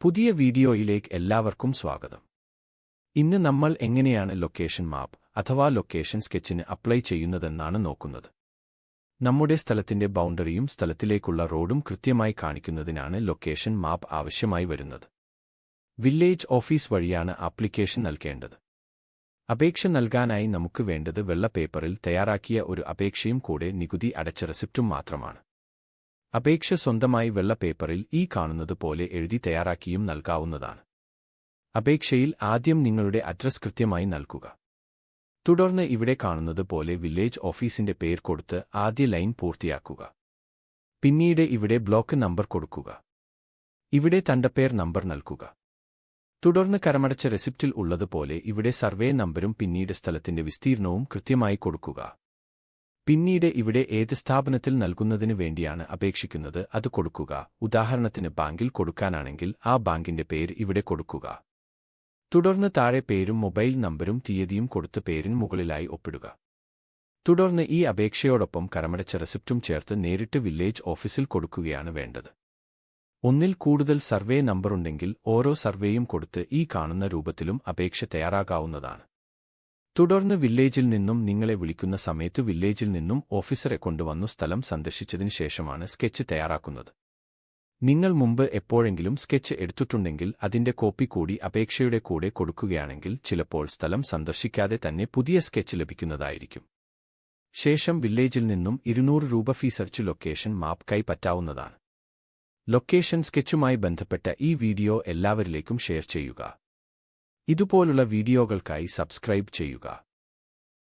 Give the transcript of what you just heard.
പുതിയ വീഡിയോയിലേക്ക് എല്ലാവർക്കും സ്വാഗതം. ഇന്ന് നമ്മൾ എങ്ങനെയാണ് ലൊക്കേഷൻ മാപ്പ് അഥവാ ലൊക്കേഷൻ സ്കെച്ചിന് അപ്ലൈ ചെയ്യുന്നതെന്നാണ് നോക്കുന്നത്. നമ്മുടെ സ്ഥലത്തിന്റെ ബൗണ്ടറിയും സ്ഥലത്തിലേക്കുള്ള റോഡും കൃത്യമായി കാണിക്കുന്നതിനാണ് ലൊക്കേഷൻ മാപ്പ് ആവശ്യമായി വരുന്നത്. വില്ലേജ് ഓഫീസ് വഴിയാണ് ആപ്ലിക്കേഷൻ നൽകേണ്ടത്. അപേക്ഷ നൽകാനായി നമുക്ക് വേണ്ടത് വെള്ള പേപ്പറിൽ തയ്യാറാക്കിയ ഒരു അപേക്ഷയും കൂടെ നികുതി അടച്ച റെസിപ്റ്റും മാത്രമാണ്. അപേക്ഷ സ്വന്തമായി വെള്ള പേപ്പറിൽ ഈ കാണുന്നത് പോലെ എഴുതി തയ്യാറാക്കിയും നൽകാവുന്നതാണ്. അപേക്ഷയിൽ ആദ്യം നിങ്ങളുടെ അഡ്രസ് കൃത്യമായി നൽകുക. തുടർന്ന് ഇവിടെ കാണുന്നത് പോലെ വില്ലേജ് ഓഫീസിന്റെ പേർ കൊടുത്ത് ആദ്യ ലൈൻ പൂർത്തിയാക്കുക. പിന്നീട് ഇവിടെ ബ്ലോക്ക് നമ്പർ കൊടുക്കുക. ഇവിടെ തണ്ടപ്പേർ നമ്പർ നൽകുക. തുടർന്ന് കരമടച്ച റെസിപ്റ്റിൽ ഉള്ളതുപോലെ ഇവിടെ സർവേ നമ്പരും പിന്നീട് സ്ഥലത്തിന്റെ വിസ്തീർണവും കൃത്യമായി കൊടുക്കുക. പിന്നീട് ഇവിടെ ഏത് സ്ഥാപനത്തിൽ നൽകുന്നതിന് വേണ്ടിയാണ് അപേക്ഷിക്കുന്നത് അത് കൊടുക്കുക. ഉദാഹരണത്തിന് ബാങ്കിൽ കൊടുക്കാനാണെങ്കിൽ ആ ബാങ്കിന്റെ പേര് ഇവിടെ കൊടുക്കുക. തുടർന്ന് താഴെ പേരും മൊബൈൽ നമ്പരും തീയതിയും കൊടുത്ത് പേരിന് മുകളിലായി ഒപ്പിടുക. തുടർന്ന് ഈ അപേക്ഷയോടൊപ്പം കരമടച്ച റെസിപ്റ്റും ചേർത്ത് നേരിട്ട് വില്ലേജ് ഓഫീസിൽ കൊടുക്കുകയാണ് വേണ്ടത്. ഒന്നിൽ കൂടുതൽ സർവേ നമ്പറുണ്ടെങ്കിൽ ഓരോ സർവേയും കൊടുത്ത് ഈ കാണുന്ന രൂപത്തിലും അപേക്ഷ തയ്യാറാകാവുന്നതാണ്. തുടർന്ന് വില്ലേജിൽ നിന്നും നിങ്ങളെ വിളിക്കുന്ന സമയത്ത് വില്ലേജിൽ നിന്നും ഓഫീസറെ കൊണ്ടുവന്നു സ്ഥലം സന്ദർശിച്ചതിന് ശേഷമാണ് സ്കെച്ച് തയ്യാറാക്കുന്നത്. നിങ്ങൾ മുമ്പ് എപ്പോഴെങ്കിലും സ്കെച്ച് എടുത്തിട്ടുണ്ടെങ്കിൽ അതിന്റെ കോപ്പി കൂടി അപേക്ഷയുടെ കൂടെ കൊടുക്കുകയാണെങ്കിൽ ചിലപ്പോൾ സ്ഥലം സന്ദർശിക്കാതെ തന്നെ പുതിയ സ്കെച്ച് ലഭിക്കുന്നതായിരിക്കും. ശേഷം വില്ലേജിൽ നിന്നും ഇരുന്നൂറ് രൂപ ഫീ സെർച്ച് ലൊക്കേഷൻ മാപ്പ് കൈപ്പറ്റാവുന്നതാണ് ലൊക്കേഷൻ സ്കെച്ചുമായി ബന്ധപ്പെട്ട ഈ വീഡിയോ എല്ലാവരിലേക്കും ഷെയർ ചെയ്യുക. ഇതുപോലുള്ള വീഡിയോകൾക്കായി സബ്സ്ക്രൈബ് ചെയ്യുക.